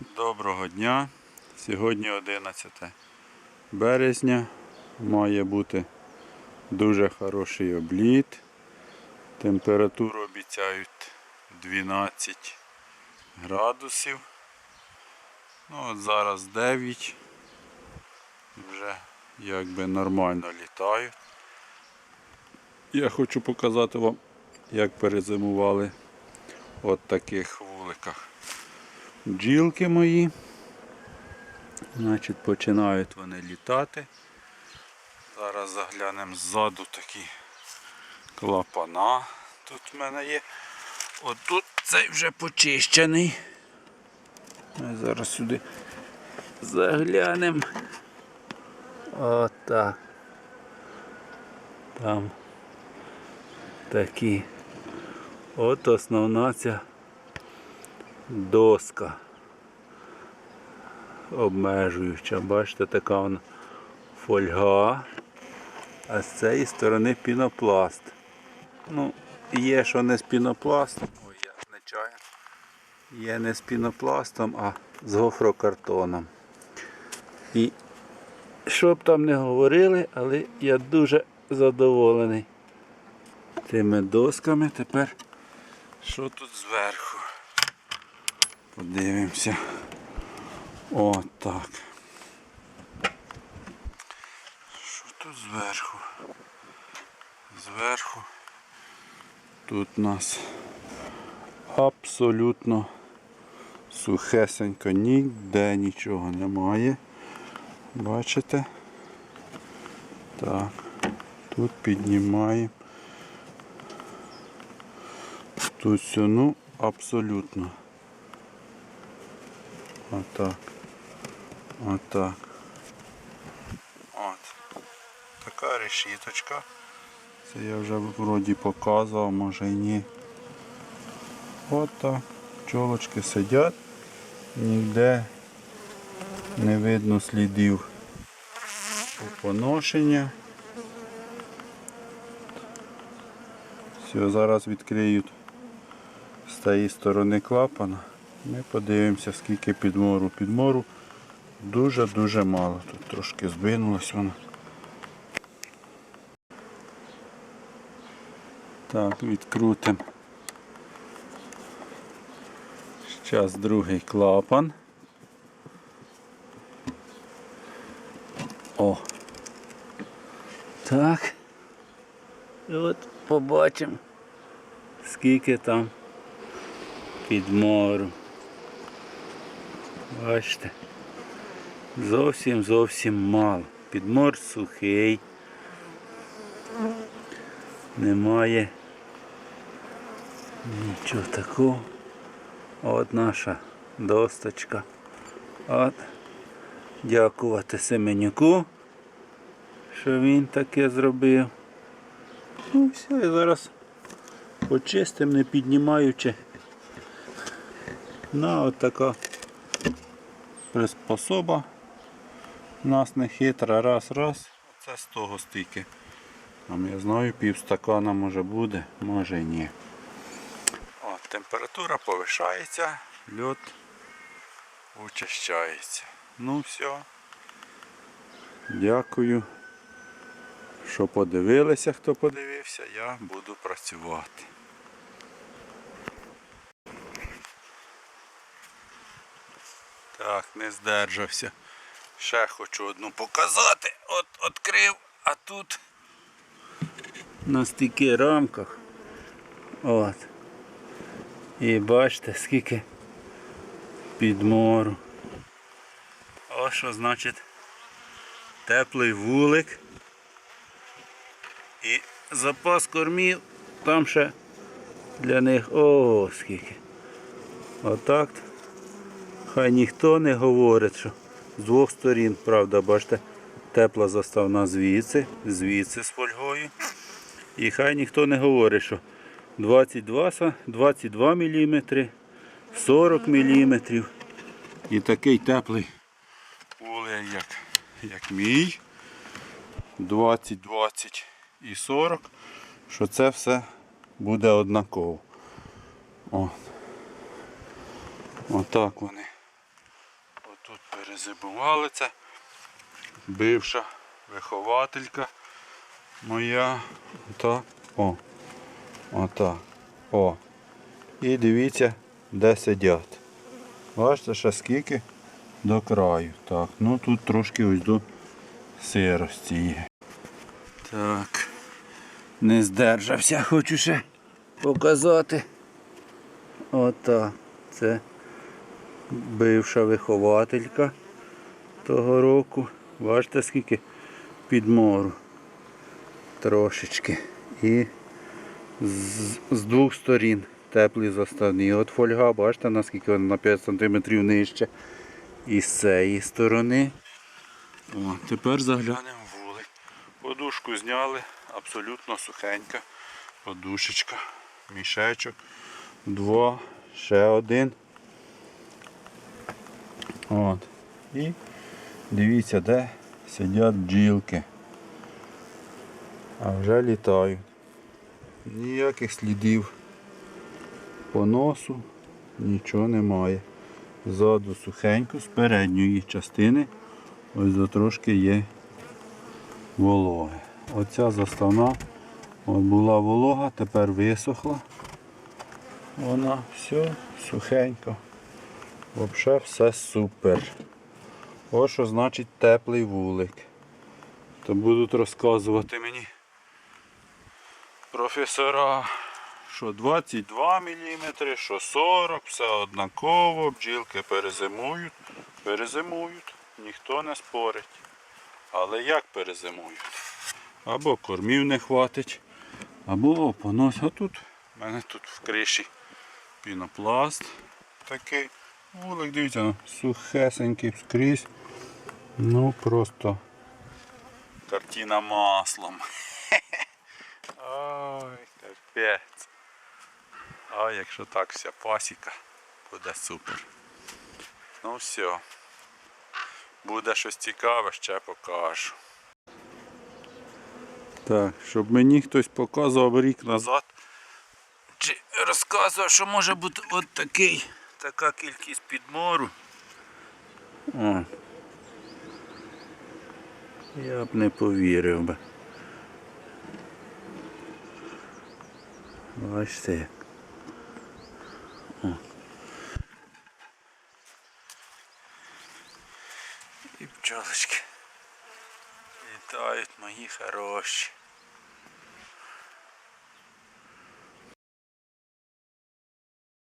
Доброго дня. Сьогодні 11 березня. Має бути дуже хороший обліт. Температуру обіцяють 12 градусів. Ну от зараз 9. Вже якби нормально літають. Я хочу показати вам, як перезимували от таких вуликах бджілки мої. Значить, починають вони літати. Зараз заглянемо ззаду такі клапана. Тут в мене є. Отут цей вже почищений. Ми зараз сюди заглянемо. Отак. Там такі. От основна ця доска обмежуюча. Бачите, така вона фольга, а з цієї сторони пінопласт. Ну, є, що не з пінопластом, ой, я нечаянно. Є не з пінопластом, а з гофрокартоном. І що б там не говорили, але я дуже задоволений тими досками. Тепер що тут зверху? Подивимося. О, так. Що тут зверху? Зверху. Тут у нас абсолютно сухесенько, ніде нічого немає. Бачите? Так. Тут піднімаємо. Тут все, ну, абсолютно. Отак. Отак. От. Така решіточка. Це я вже вроді показував, може і ні. От так. Пчолочки сидять, ніде не видно слідів поношення. Все, зараз відкриють з тієї сторони клапана. Ми подивимося, скільки підмору. Підмору дуже-дуже мало. Тут трошки збинулось воно. Так, відкрутимо. Зараз другий клапан. О. Так. От побачимо, скільки там підмору. Бачите. Зовсім зовсім мало. Підмор сухий. Немає нічого такого. От наша досточка. От. Дякувати Семенюку, що він таке зробив. Ну все, і зараз почистимо, не піднімаючи. На от приспособа. У нас не хитра, раз, раз. Це з того стільки. Там я знаю, пів стакана може буде, може і ні. От, температура повишається, льот учащається. Ну все. Дякую, що подивилися, хто подивився, я буду працювати. Так, не здержався. Ще хочу одну показати. От відкрив, а тут на стільки рамках. От. І бачите, скільки підмору. Ось що значить теплий вулик. І запас кормів там ще для них о скільки. Отак. Хай ніхто не говорить, що з двох сторін, правда, бачите, тепла заставна звідси, звідси з фольгою. І хай ніхто не говорить, що 22, са- 22 мм, 40 мм. І такий теплий улей, як, як мій. 20, 20 і 40, що це все буде однаково. От. Отак вони перезимували це. Бивша вихователька моя. Отак. О. Отак. О. І дивіться, де сидять. Бачите, ще скільки до краю. Так, ну тут трошки ось до сирості є. Так. Не здержався, хочу ще показати. Отак. Це бивша вихователька того року. Бачите, скільки підмору. Трошечки. І з, з двох сторін теплі заставні. От фольга, бачите, наскільки вона на 5 см нижче. І з цієї сторони. О, тепер заглянемо в вулик. Подушку зняли, абсолютно сухенька. Подушечка, мішечок. Два, ще один. От. І дивіться, де сидять бджілки. А вже літають. Ніяких слідів по носу нічого немає. Ззаду сухенько, з передньої частини ось до трошки є вологи. Оця заставна от була волога, тепер висохла. Вона все сухенько. Взагалі все супер. Ось що значить теплий вулик. То будуть розказувати мені професора, що 22 мм, що 40, все однаково, бджілки перезимують, перезимують, ніхто не спорить. Але як перезимують? Або кормів не хватить, або понос. А тут в мене тут в криші пінопласт такий. Вулик, дивіться, сухесенький скрізь. Ну просто картина маслом. Ой, капець. А якщо так вся пасіка, буде супер. Ну все. Буде щось цікаве, ще покажу. Так, щоб мені хтось показував рік назад. Чи розказував, що може бути от такий, така кількість підмору. О. Я б не повірив би. Бачите як. О. І пчолочки. Літають мої хороші.